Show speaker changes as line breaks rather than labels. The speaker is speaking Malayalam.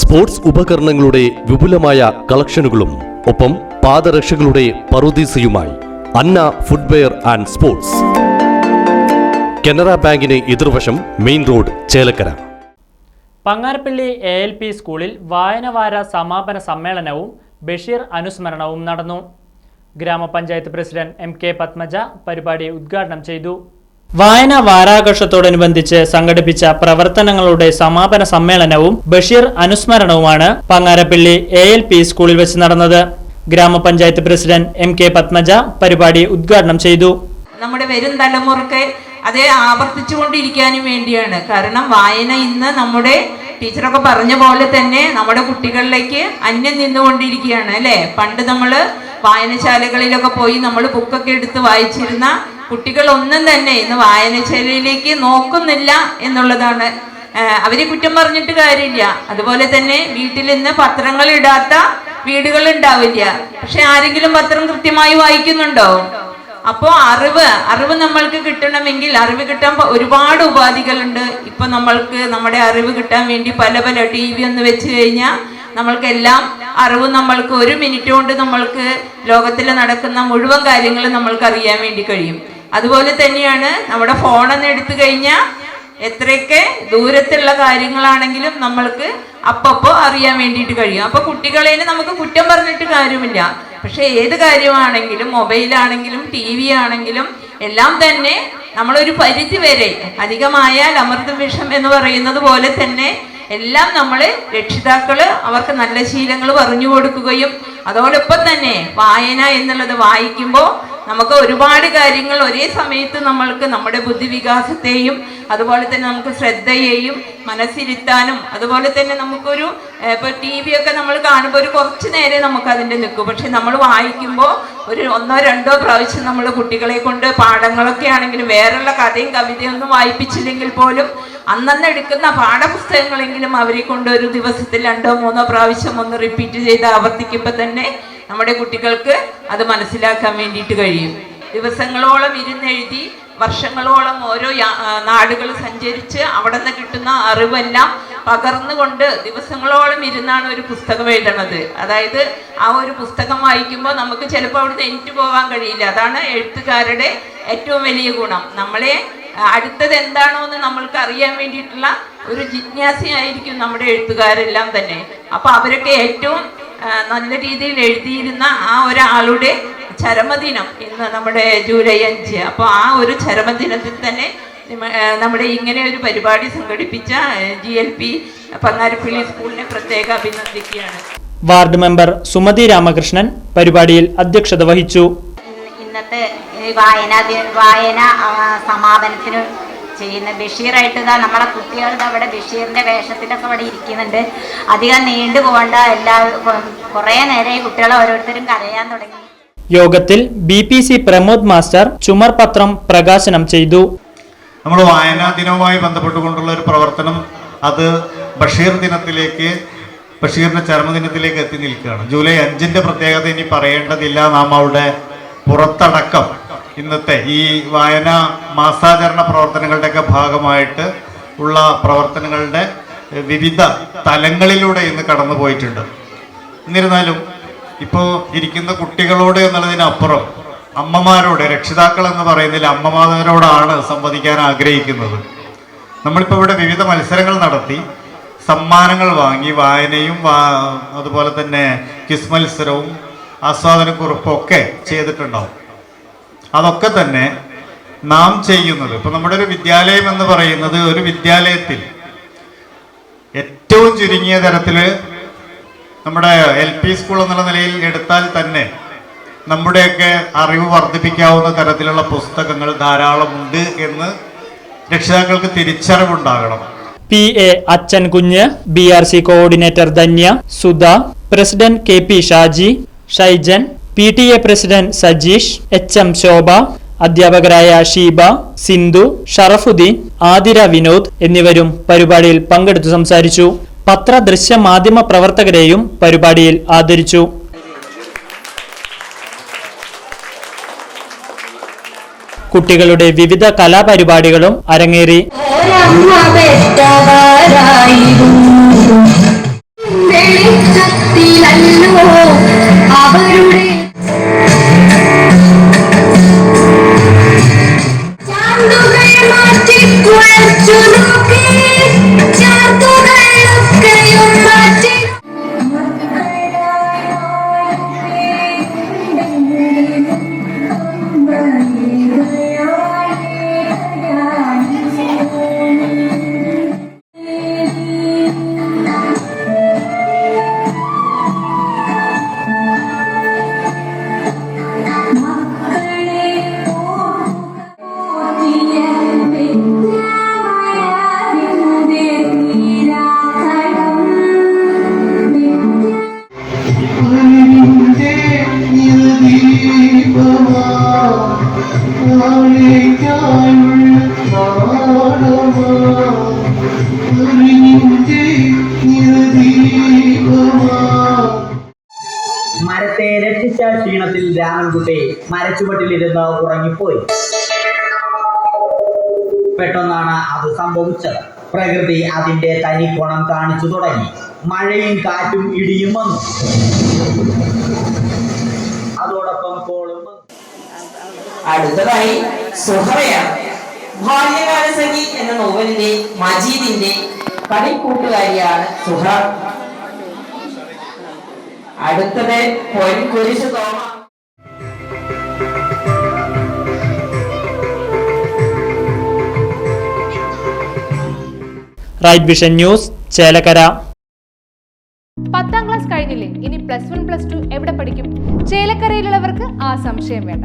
സ്പോർട്സ് ഉപകരണങ്ങളുടെ വിപുലമായ കളക്ഷനുകളും ഒപ്പം പാദരക്ഷകളുടെ പറുദീസയുമായി Anna footwear and sports. Canara ബാങ്കിന് എതിർവശം main road Chelakkara.
Pangarappally A L P സ്കൂളിൽ വായനവാര സമാപന സമ്മേളനവും ബഷീർ അനുസ്മരണവും നടന്നു. ഗ്രാമപഞ്ചായത്ത് പ്രസിഡന്റ് എം കെ പത്മജ പരിപാടി ഉദ്ഘാടനം ചെയ്തു. വായന വാരാഘോഷത്തോടനുബന്ധിച്ച് സംഘടിപ്പിച്ച പ്രവർത്തനങ്ങളുടെ സമാപന സമ്മേളനവും ബഷീർ അനുസ്മരണവുമാണ് പങ്ങാരപ്പള്ളി എ എൽ പി സ്കൂളിൽ വെച്ച് നടന്നത്. ഗ്രാമപഞ്ചായത്ത് പ്രസിഡന്റ് എം കെ പത്മജ പരിപാടി ഉദ്ഘാടനം ചെയ്തു.
നമ്മുടെ വരും തലമുറയ്ക്ക് അതേ ആവർത്തിച്ചുകൊണ്ടിരിക്കാനും വേണ്ടിയാണ്. കാരണം വായന ഇന്ന് നമ്മുടെ ടീച്ചറൊക്കെ പറഞ്ഞ പോലെ തന്നെ നമ്മുടെ കുട്ടികളിലേക്ക് അന്യം നിന്നുകൊണ്ടിരിക്കുകയാണ് അല്ലേ? പണ്ട് നമ്മൾ വായനശാലകളിലൊക്കെ പോയി നമ്മൾ ബുക്കൊക്കെ എടുത്ത് വായിച്ചിരുന്ന കുട്ടികളൊന്നും തന്നെ ഇന്ന് വായനശാലയിലേക്ക് നോക്കുന്നില്ല എന്നുള്ളതാണ്. അവരെ കുറ്റം പറഞ്ഞിട്ട് കാര്യമില്ല. അതുപോലെ തന്നെ വീട്ടിൽ നിന്ന് പത്രങ്ങൾ ഇടാത്ത വീടുകൾ ഉണ്ടാവില്ല. പക്ഷെ ആരെങ്കിലും പത്രം കൃത്യമായി വായിക്കുന്നുണ്ടോ? അപ്പോ അറിവ് അറിവ് നമ്മൾക്ക് കിട്ടണമെങ്കിൽ അറിവ് കിട്ടാൻ ഒരുപാട് ഉപാധികളുണ്ട്. ഇപ്പൊ നമ്മൾക്ക് നമ്മുടെ അറിവ് കിട്ടാൻ വേണ്ടി പല പല ടി വി ഒന്ന് വെച്ച് കഴിഞ്ഞാൽ നമ്മൾക്കെല്ലാം അറിവ് നമ്മൾക്ക് ഒരു മിനിറ്റ് കൊണ്ട് നമ്മൾക്ക് ലോകത്തിൽ നടക്കുന്ന മുഴുവൻ കാര്യങ്ങളും നമ്മൾക്ക് അറിയാൻ വേണ്ടി കഴിയും. അതുപോലെ തന്നെയാണ് നമ്മുടെ ഫോണെന്ന് എടുത്തു കഴിഞ്ഞാൽ എത്രയൊക്കെ ദൂരത്തുള്ള കാര്യങ്ങളാണെങ്കിലും നമ്മൾക്ക് അപ്പപ്പോ അറിയാൻ വേണ്ടിയിട്ട് കഴിയും. അപ്പൊ കുട്ടികളെ നമുക്ക് കുറ്റം പറഞ്ഞിട്ട് കാര്യമില്ല. പക്ഷെ ഏത് കാര്യമാണെങ്കിലും മൊബൈലാണെങ്കിലും ടി വി ആണെങ്കിലും എല്ലാം തന്നെ നമ്മളൊരു പരിധി വരെ അധികമായാൽ അമൃത വിഷം എന്ന് പറയുന്നത് പോലെ തന്നെ എല്ലാം നമ്മൾ രക്ഷിതാക്കൾ അവർക്ക് നല്ല ശീലങ്ങൾ പറഞ്ഞു കൊടുക്കുകയും അതോടൊപ്പം തന്നെ വായന എന്നുള്ളത് വായിക്കുമ്പോൾ നമുക്ക് ഒരുപാട് കാര്യങ്ങൾ ഒരേ സമയത്ത് നമ്മൾക്ക് നമ്മുടെ ബുദ്ധിവികാസത്തെയും അതുപോലെ തന്നെ നമുക്ക് ശ്രദ്ധയെയും മനസ്സിരുത്താനും അതുപോലെ തന്നെ നമുക്കൊരു ഇപ്പോൾ ഇപ്പൊ ടി വി ഒക്കെ നമ്മൾ കാണുമ്പോൾ ഒരു കുറച്ച് നേരം നമുക്ക് അതിന്റെ നിൽക്കും. പക്ഷെ നമ്മൾ വായിക്കുമ്പോൾ ഒരു ഒന്നോ രണ്ടോ പ്രാവശ്യം നമ്മൾ കുട്ടികളെ കൊണ്ട് പാഠങ്ങളൊക്കെ ആണെങ്കിലും വേറെയുള്ള കഥയും കവിതയും ഒന്നും വായിപ്പിച്ചില്ലെങ്കിൽ പോലും അന്നന്ന് എടുക്കുന്ന പാഠപുസ്തകങ്ങളെങ്കിലും അവരെ കൊണ്ട് ഒരു ദിവസത്തിൽ രണ്ടോ മൂന്നോ പ്രാവശ്യം ഒന്ന് റിപ്പീറ്റ് ചെയ്ത് ആവർത്തിക്കുമ്പോൾ തന്നെ നമ്മുടെ കുട്ടികൾക്ക് അത് മനസ്സിലാക്കാൻ വേണ്ടിയിട്ട് കഴിയും. ദിവസങ്ങളോളം ഇരുന്നെഴുതി വർഷങ്ങളോളം ഓരോ നാടുകൾ സഞ്ചരിച്ച് അവിടെ നിന്ന് കിട്ടുന്ന അറിവെല്ലാം പകർന്നുകൊണ്ട് ദിവസങ്ങളോളം ഇരുന്നാണ് ഒരു പുസ്തകം എഴുതണത്. അതായത് ആ ഒരു പുസ്തകം വായിക്കുമ്പോൾ നമുക്ക് ചിലപ്പോൾ അവിടുന്ന് എനിക്ക് പോകാൻ കഴിയില്ല. അതാണ് എഴുത്തുകാരുടെ ഏറ്റവും വലിയ ഗുണം. നമ്മളെ അടുത്തത് എന്താണോ എന്ന് നമ്മൾക്ക് അറിയാൻ വേണ്ടിയിട്ടുള്ള ഒരു ജിജ്ഞാസയായിരിക്കും നമ്മുടെ എഴുത്തുകാരെല്ലാം തന്നെ. അപ്പോൾ അവരൊക്കെ ഏറ്റവും നല്ല രീതിയിൽ എഴുതിയിരുന്ന ആ ഒരാളുടെ ചരമദിനം ഇന്ന് നമ്മുടെ ജൂലൈ അഞ്ച്. അപ്പോൾ ആ ഒരു ചരമദിനത്തിൽ തന്നെ നമ്മുടെ ഇങ്ങനെ ഒരു പരിപാടി സംഘടിപ്പിച്ച ജി എൽ പി പങ്ങാരപ്പള്ളി സ്കൂളിനെ പ്രത്യേക അഭിനന്ദിക്കുകയാണ്.
വാർഡ് മെമ്പർ സുമതി രാമകൃഷ്ണൻ പരിപാടിയിൽ അധ്യക്ഷത വഹിച്ചു.
ഇന്നത്തെ വായന വായന സമാപനത്തിന് ചെയ്യുന്ന ബഷീറായിട്ട് ഇതാ നമ്മളെ കുട്ടികളുടെ അവിടെ ബഷീറിന്റെ വേഷത്തിലൊക്കെ അവിടെ ഇരിക്കുന്നുണ്ട്. അധികം നീണ്ടു പോകണ്ട എല്ലാ കുറേ നേരെ കുട്ടികളെ കുട്ടികൾ ഓരോരുത്തരും കരയാൻ തുടങ്ങി.
യോഗത്തിൽ B P C Pramod master ചുമർ പത്രം പ്രകാശനം ചെയ്തു.
നമ്മൾ വായനാ ദിനവുമായി ബന്ധപ്പെട്ടുകൊണ്ടുള്ള ഒരു പ്രവർത്തനം അത് ബഷീർ ദിനത്തിലേക്ക് ബഷീറിന്റെ ചരമദിനത്തിലേക്ക് എത്തി നിൽക്കുകയാണ്. ജൂലൈ അഞ്ചിന്റെ പ്രത്യേകത ഇനി പറയേണ്ടതില്ല. നാം അവിടെ പുറത്തടക്കം ഇന്നത്തെ ഈ വായന മാസാചരണ പ്രവർത്തനങ്ങളുടെയൊക്കെ ഭാഗമായിട്ട് ഉള്ള പ്രവർത്തനങ്ങളുടെ വിവിധ തലങ്ങളിലൂടെ ഇന്ന് കടന്നു പോയിട്ടുണ്ട്. എന്നിരുന്നാലും ഇപ്പോൾ ഇരിക്കുന്ന കുട്ടികളോട് എന്നുള്ളതിനപ്പുറം അമ്മമാരോട് രക്ഷിതാക്കൾ എന്ന് പറയുന്നതിൽ അമ്മമാരോടാണ് സംവദിക്കാൻ ആഗ്രഹിക്കുന്നത്. നമ്മളിപ്പോൾ ഇവിടെ വിവിധ മത്സരങ്ങൾ നടത്തി സമ്മാനങ്ങൾ വാങ്ങി വായനയും അതുപോലെ തന്നെ ക്വിസ് മത്സരവും ആസ്വാദനക്കുറിപ്പും ഒക്കെ ചെയ്തിട്ടുണ്ടാവും. അതൊക്കെ തന്നെ നാം ചെയ്യുന്നത്. ഇപ്പൊ നമ്മുടെ ഒരു വിദ്യാലയം എന്ന് പറയുന്നത് ഒരു വിദ്യാലയത്തിൽ ഏറ്റവും ചുരുങ്ങിയ തരത്തിൽ നമ്മുടെ എൽ പി സ്കൂൾ എന്നുള്ള നിലയിൽ എടുത്താൽ തന്നെ നമ്മുടെയൊക്കെ അറിവ് വർദ്ധിപ്പിക്കാവുന്ന തരത്തിലുള്ള പുസ്തകങ്ങൾ ധാരാളമുണ്ട് എന്ന് രക്ഷിതാക്കൾക്ക് തിരിച്ചറിവുണ്ടാകണം.
P A Achan Kunju B R C coordinator Dhanya Sudha president K P Shaji Shaijan P T A president Sajeesh H M Shobha അധ്യാപകരായ ഷീബ സിന്ധു ഷറഫുദ്ദീൻ ആതിര വിനോദ് എന്നിവരും പരിപാടിയിൽ പങ്കെടുത്തു സംസാരിച്ചു. പത്ര ദൃശ്യ മാധ്യമ പ്രവർത്തകരെയും പരിപാടിയിൽ ആദരിച്ചു. കുട്ടികളുടെ വിവിധ കലാപരിപാടികളും അരങ്ങേറി.
അവരും മരത്തെ രക്ഷിച്ച ക്ഷീണത്തിൽ രാമൻകുട്ടി മരച്ചുവട്ടിലിരുന്ന് ഉറങ്ങിപ്പോയി. പെട്ടെന്നാണ് അത് സംഭവിച്ചത്. പ്രകൃതി അതിന്റെ തനിക്കോണം കാണിച്ചു തുടങ്ങി. മഴയും കാറ്റും ഇടിയും വന്നു. അതോടൊപ്പം കോൾ
അടുത്തതായി സുഹറയാണ്. ബാല്യകാലസഖി എന്ന നോവലിന്റെ മജീദിന്റെ കളിക്കൂട്ടുകാരിയാണ് സുഹറ. അടുത്തത് Ponkurishu Thoma.
Right vision news Chelakkara.
പത്താം ക്ലാസ് കഴിഞ്ഞില്ലേ? ഇനി പ്ലസ് വൺ പ്ലസ് ടു എവിടെ പഠിക്കും? ചേലക്കരയിലുള്ളവർക്ക് ആ സംശയം വേണ്ട.